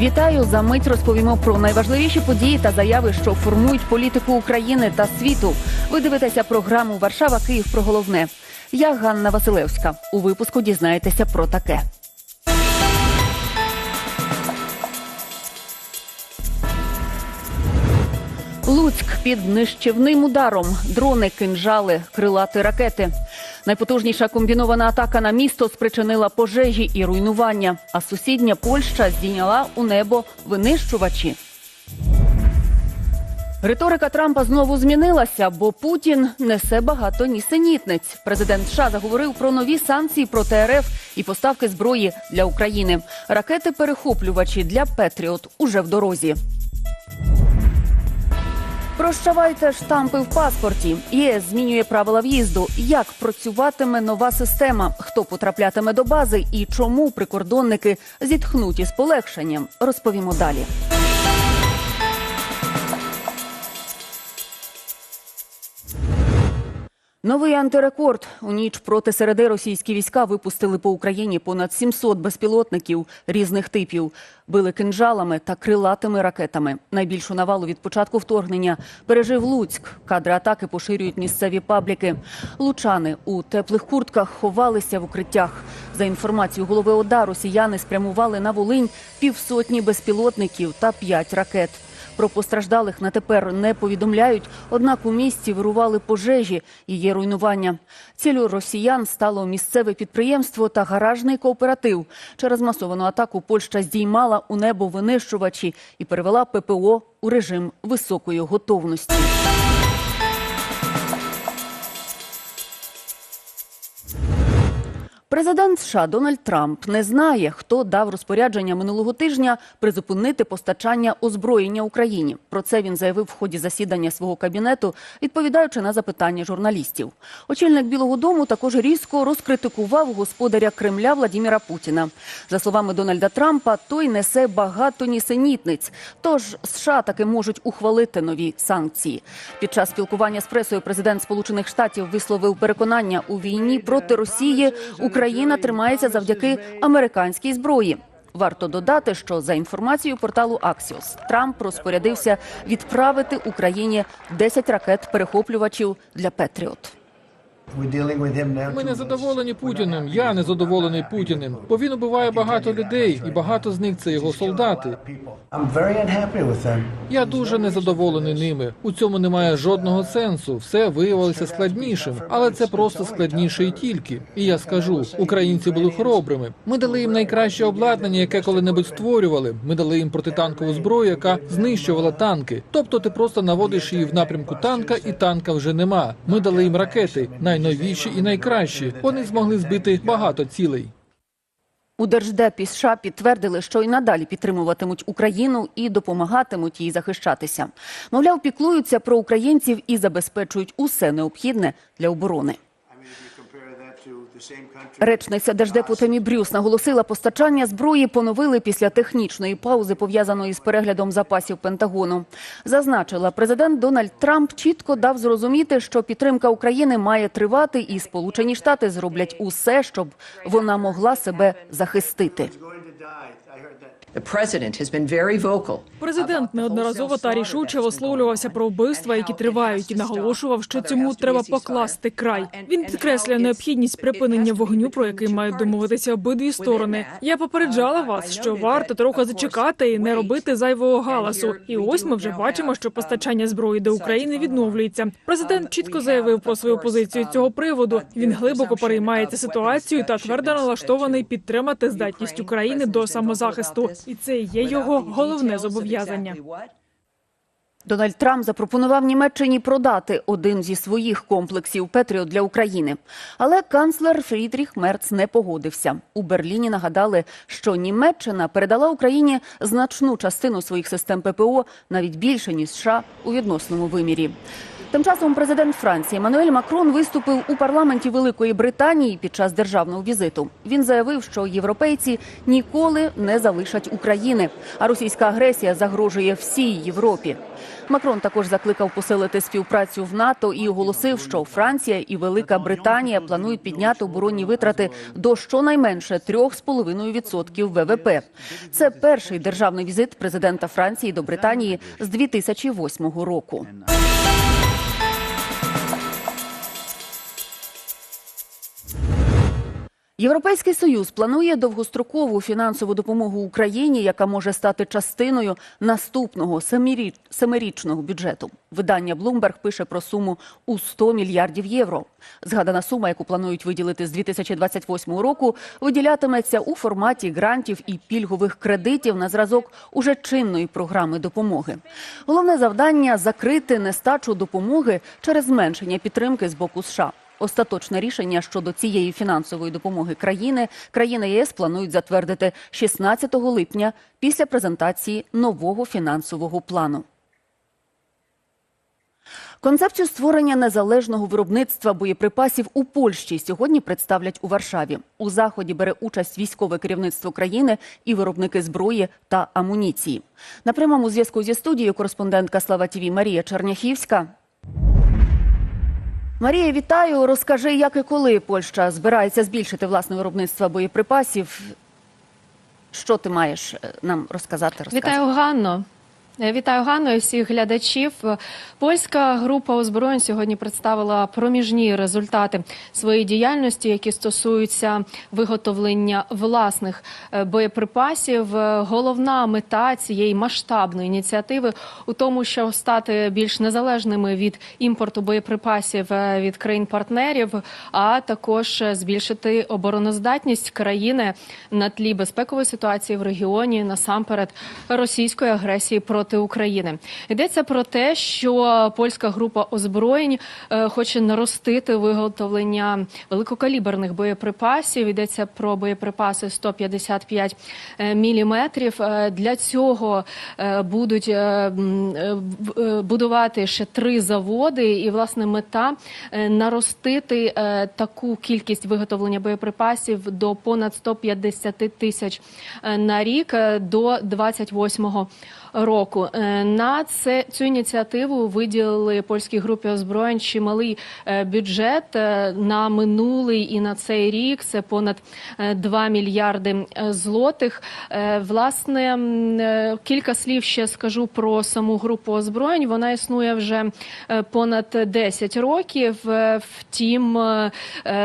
Вітаю за мить. Розповімо про найважливіші події та заяви, що формують політику України та світу. Ви дивитеся програму Варшава Київ про головне. Я Ганна Василевська. У випуску дізнаєтеся про таке. Луцьк під нищівним ударом. Дрони, кинжали, крилати ракети. Найпотужніша комбінована атака на місто спричинила пожежі і руйнування. А сусідня Польща здійняла у небо винищувачі. Риторика Трампа знову змінилася, бо Путін несе багато нісенітниць. Президент США заговорив про нові санкції проти РФ і поставки зброї для України. Ракети-перехоплювачі для Петріот уже в дорозі. Прощавайте штампи в паспорті. ЄС змінює правила в'їзду. Як працюватиме нова система? Хто потраплятиме до бази і чому прикордонники зітхнуть із полегшенням? Розповімо далі. Новий антирекорд у ніч проти середи російські війська випустили по Україні понад 700 безпілотників різних типів, били кинжалами та крилатими ракетами. Найбільшу навалу від початку вторгнення пережив Луцьк. Кадри атаки поширюють місцеві пабліки. Лучани у теплих куртках ховалися в укриттях. За інформацією голови ОДА, росіяни спрямували на Волинь півсотні безпілотників та п'ять ракет. Про постраждалих на тепер не повідомляють, однак у місті вирували пожежі і є руйнування. Цілю росіян стало місцеве підприємство та гаражний кооператив. Через масовану атаку Польща здіймала у небо винищувачі і перевела ППО у режим високої готовності. Президент США Дональд Трамп не знає, хто дав розпорядження минулого тижня призупинити постачання озброєння Україні. Про це він заявив в ході засідання свого кабінету, відповідаючи на запитання журналістів. Очільник Білого Дому також різко розкритикував господаря Кремля Владіміра Путіна. За словами Дональда Трампа, той несе багато нісенітниць. Тож США таки можуть ухвалити нові санкції. Під час спілкування з пресою президент Сполучених Штатів висловив переконання у війні проти Росії. Україна тримається завдяки американській зброї. Варто додати, що за інформацією порталу Axios, Трамп розпорядився відправити Україні 10 ракет-перехоплювачів для Петріот. Ми не задоволені Путіним. Я не задоволений Путіним, бо він убиває багато людей, і багато з них це його солдати. Я дуже незадоволений ними. У цьому немає жодного сенсу. Все виявилося складнішим, але це просто складніше і тільки. І я скажу, українці були хоробрими. Ми дали їм найкраще обладнання, яке коли-небудь створювали. Ми дали їм протитанкову зброю, яка знищувала танки. Тобто, ти просто наводиш її в напрямку танка, і танка вже нема. Ми дали їм ракети, найновіші і найкращі. Вони змогли збити багато цілей. У Держдепі США підтвердили, що й надалі підтримуватимуть Україну і допомагатимуть їй захищатися. Мовляв, піклуються про українців і забезпечують усе необхідне для оборони. Речниця Держдепу Брюс наголосила, постачання зброї поновили після технічної паузи, пов'язаної з переглядом запасів Пентагону. Зазначила, президент Дональд Трамп чітко дав зрозуміти, що підтримка України має тривати, і Сполучені Штати зроблять усе, щоб вона могла себе захистити. Президент неодноразово та рішуче висловлювався про вбивства, які тривають, і наголошував, що цьому треба покласти край. Він підкреслює необхідність припинення вогню, про який мають домовитися обидві сторони. Я попереджала вас, що варто трохи зачекати і не робити зайвого галасу. І ось ми вже бачимо, що постачання зброї до України відновлюється. Президент чітко заявив про свою позицію цього приводу. Він глибоко переймається ситуацією та твердо налаштований підтримати здатність України до самозахисту, і це є його головне зобов'язання. Дональд Трамп запропонував Німеччині продати один зі своїх комплексів Петріот для України. Але канцлер Фрідріх Мерц не погодився. У Берліні нагадали, що Німеччина передала Україні значну частину своїх систем ППО, навіть більше ніж США у відносному вимірі. Тим часом президент Франції Еммануель Макрон виступив у парламенті Великої Британії під час державного візиту. Він заявив, що європейці ніколи не залишать України, а російська агресія загрожує всій Європі. Макрон також закликав посилити співпрацю в НАТО і оголосив, що Франція і Велика Британія планують підняти оборонні витрати до щонайменше 3,5% ВВП. Це перший державний візит президента Франції до Британії з 2008 року. Європейський союз планує довгострокову фінансову допомогу Україні, яка може стати частиною наступного семирічного бюджету. Видання Bloomberg пише про суму у 100 мільярдів євро. Згадана сума, яку планують виділити з 2028 року, виділятиметься у форматі грантів і пільгових кредитів на зразок уже чинної програми допомоги. Головне завдання закрити нестачу допомоги через зменшення підтримки з боку США. Остаточне рішення щодо цієї фінансової допомоги країни країни ЄС планують затвердити 16 липня після презентації нового фінансового плану. Концепцію створення незалежного виробництва боєприпасів у Польщі сьогодні представлять у Варшаві. У заході бере участь військове керівництво країни і виробники зброї та амуніції. На прямому зв'язку зі студією кореспондентка Слава ТІВІ Марія Черняхівська. Марія, вітаю. Розкажи, як і коли Польща збирається збільшити власне виробництво боєприпасів. Що ти маєш е, нам розказати? Вітаю, Ганно. Е, Вітаю Ганно і всіх глядачів. Польська група озброєнь сьогодні представила проміжні результати своєї діяльності, які стосуються виготовлення власних е, боєприпасів. Е, Головна мета цієї масштабної ініціативи у тому, щоб стати більш незалежними від імпорту боєприпасів від країн-партнерів, а також збільшити обороноздатність країни на тлі безпекової ситуації в регіоні насамперед російської агресії проти України. Йдеться про те, що польська група озброєнь е, хоче наростити виготовлення великокаліберних боєприпасів. Йдеться про боєприпаси 155 міліметрів. Е, Для цього е, будуть е, е, е, будувати ще три заводи, і власне мета е, наростити е, таку кількість виготовлення боєприпасів до понад 150 тисяч е, на рік е, до 28 року. Е, На це цю ініціативу виділили польській групі озброєнь чималий е, бюджет е, на минулий і на цей рік. Це понад е, 2 мільярди злотих. Власне, кілька слів ще скажу про саму групу озброєнь. Вона існує вже понад 10 років. Втім,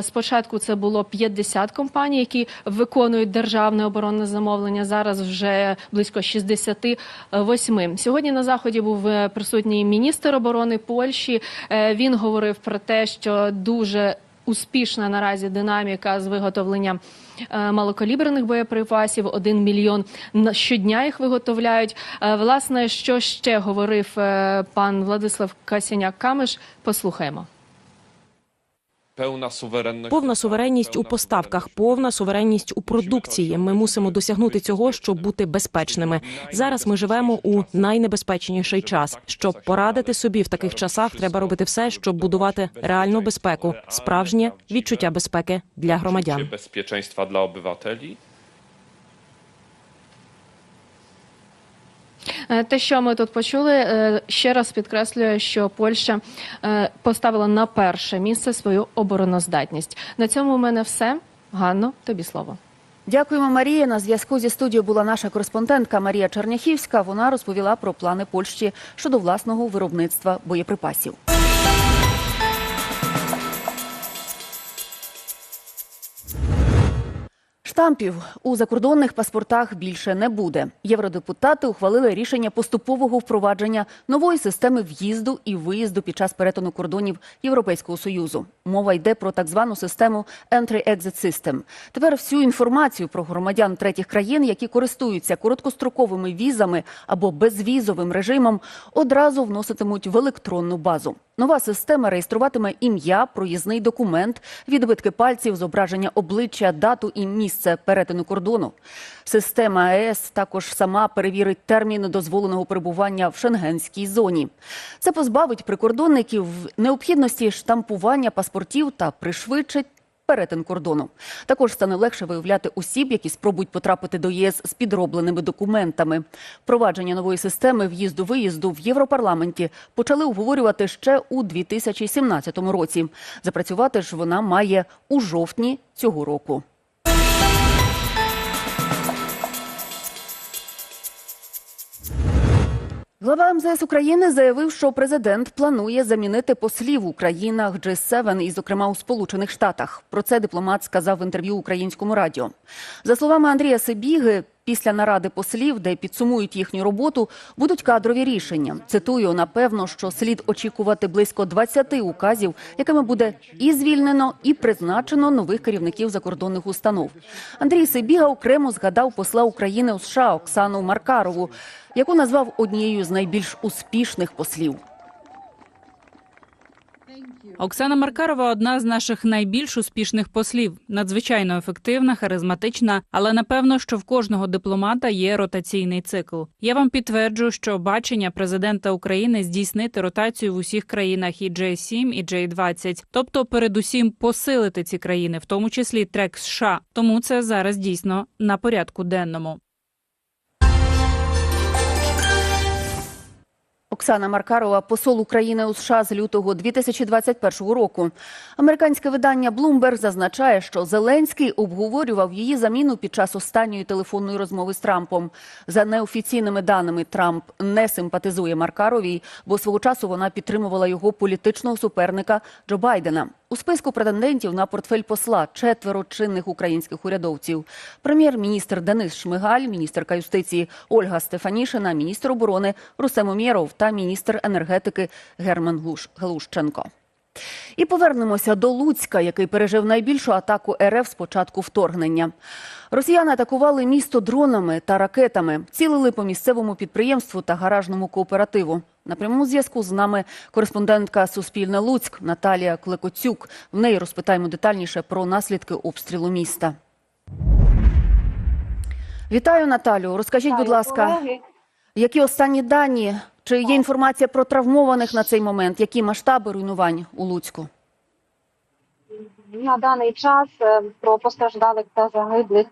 спочатку це було 50 компаній, які виконують державне оборонне замовлення. Зараз вже близько 68. Сьогодні на заході був е, присутній міністр оборони Польщі. Е, Він говорив про те, що дуже успішна наразі динаміка з виготовлення е, малокаліберних боєприпасів. Один мільйон щодня їх виготовляють. Власне, що ще говорив пан Владислав Касяняк Камиш? Послухаємо. Pełna suwerenność. Повна суверенність у поставках, повна суверенність у продукції. Ми мусимо досягнути цього, щоб бути безпечними. Зараз ми живемо у найнебезпечніший час. Щоб порадити собі в таких часах, треба робити все, щоб будувати реальну безпеку, справжнє відчуття безпеки для громадян. Безпеченства для dla Те, що ми тут почули, е, ще раз підкреслює, що Польща е, поставила на перше місце свою обороноздатність. На цьому у мене все. Ганно, тобі слово. Дякуємо, Марія. На зв'язку зі студією була наша кореспондентка Марія Черняхівська. Вона розповіла про плани Польщі щодо власного виробництва боєприпасів. Штампів у закордонних паспортах більше не буде. Євродепутати ухвалили рішення поступового впровадження нової системи в'їзду і виїзду під час перетину кордонів Європейського союзу. Мова йде про так звану систему Entry-Exit System. Тепер всю інформацію про громадян третіх країн, які користуються короткостроковими візами або безвізовим режимом, одразу вноситимуть в електронну базу. Нова система реєструватиме ім'я, проїзний документ, відбитки пальців, зображення обличчя, дату і місце перетину кордону. Система АЕС також сама перевірить термін дозволеного перебування в шенгенській зоні. Це позбавить прикордонників необхідності штампування паспортів та пришвидшить перетин кордону. Також стане легше виявляти осіб, які спробують потрапити до ЄС з підробленими документами. Впровадження нової системи в'їзду-виїзду в Європарламенті почали обговорювати ще у 2017 році. Запрацювати ж вона має у жовтні цього року. Глава МЗС України заявив, що президент планує замінити послів у країнах G7 і, зокрема, у Сполучених Штатах. Про це дипломат сказав в інтерв'ю українському радіо. За словами Андрія Сибіги, після наради послів, де підсумують їхню роботу, будуть кадрові рішення. Цитую, напевно, що слід очікувати близько 20 указів, якими буде і звільнено, і призначено нових керівників закордонних установ. Андрій Сибіга окремо згадав посла України у США Оксану Маркарову, яку назвав однією з найбільш успішних послів. Оксана Маркарова одна з наших найбільш успішних послів, надзвичайно ефективна, харизматична, але напевно, що в кожного дипломата є ротаційний цикл. Я вам підтверджу, що бачення президента України здійснити ротацію в усіх країнах і J7, і J20, тобто, передусім, посилити ці країни, в тому числі трек США. Тому це зараз дійсно на порядку денному. Оксана Маркарова, посол України у США з лютого 2021 року. Американське видання Bloomberg зазначає, що Зеленський обговорював її заміну під час останньої телефонної розмови з Трампом. За неофіційними даними, Трамп не симпатизує Маркаровій, бо свого часу вона підтримувала його політичного суперника Джо Байдена. У списку претендентів на портфель посла четверо чинних українських урядовців: прем'єр-міністр Денис Шмигаль, міністерка юстиції Ольга Стефанішина, міністр оборони Рустем Умєров та міністр енергетики Герман Глущенко. І повернемося до Луцька, який пережив найбільшу атаку РФ з початку вторгнення. Росіяни атакували місто дронами та ракетами, цілили по місцевому підприємству та гаражному кооперативу. На прямому зв'язку з нами кореспондентка Суспільне Луцьк Наталія Клекоцюк. В неї розпитаємо детальніше про наслідки обстрілу міста. Вітаю, Наталю. Розкажіть, будь ласка, які останні дані? Чи є інформація про травмованих на цей момент? Які масштаби руйнувань у Луцьку? На даний час е, про постраждалих та загиблих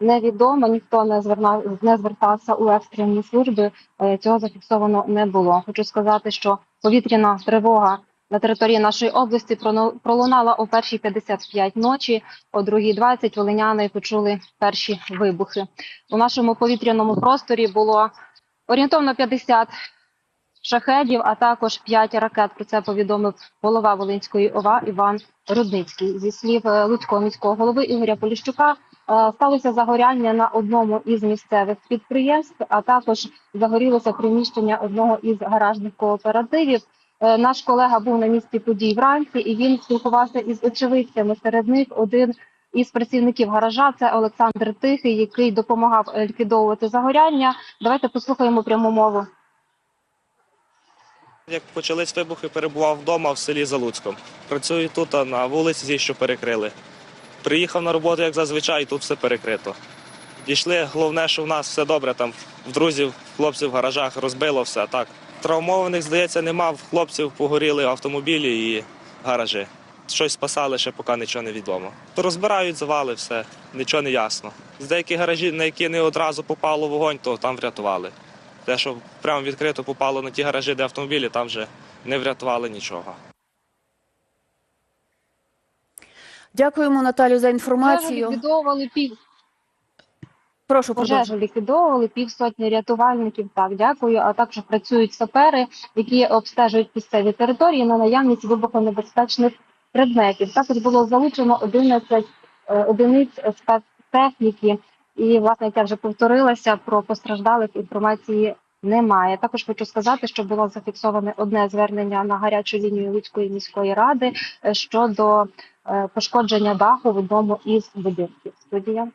невідомо. Ніхто не звернав не звертався у екстрені служби. Е, Цього зафіксовано не було. Хочу сказати, що повітряна тривога на території нашої області пролунала о 1.55 ночі, о 2.20 волиняни почули перші вибухи. У нашому повітряному просторі було орієнтовно 50 шахедів, а також 5 ракет. Про це повідомив голова Волинської ОВА Іван Рудницький. Зі слів е, Луцького міського голови Ігоря Поліщука, е, сталося загоряння на одному із місцевих підприємств, а також загорілося приміщення одного із гаражних кооперативів. Е, Наш колега був на місці подій вранці, і він спілкувався із очевидцями. Серед них один із працівників гаража це Олександр Тихий, який допомагав ліквідовувати загоряння. Давайте послухаємо пряму мову. Як почались вибухи, перебував вдома в селі Залуцьком. Працюю тут а на вулиці, що перекрили. Приїхав на роботу, як зазвичай, і тут все перекрито. Дійшли, головне, що в нас все добре. Там в друзів, хлопців в гаражах розбило все. Так. Травмованих, здається, нема. В хлопців погоріли автомобілі і гаражі. Щось спасали, ще поки нічого не відомо. То розбирають завали, все, нічого не ясно. З деяких гаражів, на які не одразу попало вогонь, то там врятували. Те, що прямо відкрито попало на ті гаражі, де автомобілі, там вже не врятували нічого. Дякуємо, Наталю, за Пожежу інформацію. ліквідовували пів Прошу пожежу ліквідовували півсотні рятувальників. Так, дякую. А також працюють сапери, які обстежують місцеві території на наявність вибухонебезпечних предметів. Також було залучено 11 е, одиниць спецтехніки. І, власне, як я вже повторилася, про постраждалих інформації немає. Також хочу сказати, що було зафіксоване одне звернення на гарячу лінію Луцької міської ради е, щодо е, пошкодження даху в одному із будинків. Студія.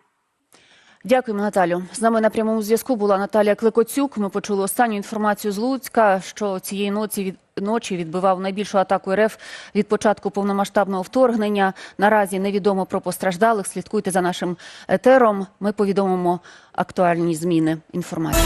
Дякуємо, Наталю. З нами на прямому зв'язку була Наталія Кликоцюк. Ми почули останню інформацію з Луцька, що цієї ночі від ночі відбивав найбільшу атаку РФ від початку повномасштабного вторгнення. Наразі невідомо про постраждалих. Слідкуйте за нашим етером. Ми повідомимо актуальні зміни інформації.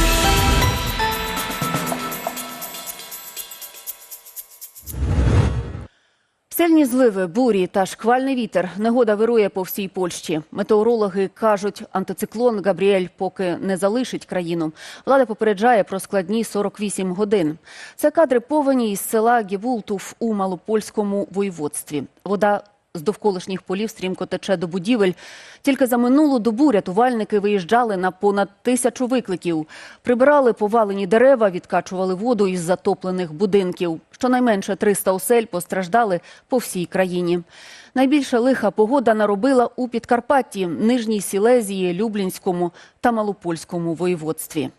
Сильні зливи, бурі та шквальний вітер. Негода вирує по всій Польщі. Метеорологи кажуть, антициклон Габріель поки не залишить країну. Влада попереджає про складні 48 годин. Це кадри повені із села Гівултув у Малопольському воєводстві. Вода з довколишніх полів стрімко тече до будівель. Тільки за минулу добу рятувальники виїжджали на понад тисячу викликів. Прибирали повалені дерева, відкачували воду із затоплених будинків. Щонайменше 300 осель постраждали по всій країні. Найбільше лиха погода наробила у Підкарпатті, Нижній Сілезії, Люблінському та Малопольському воєводстві.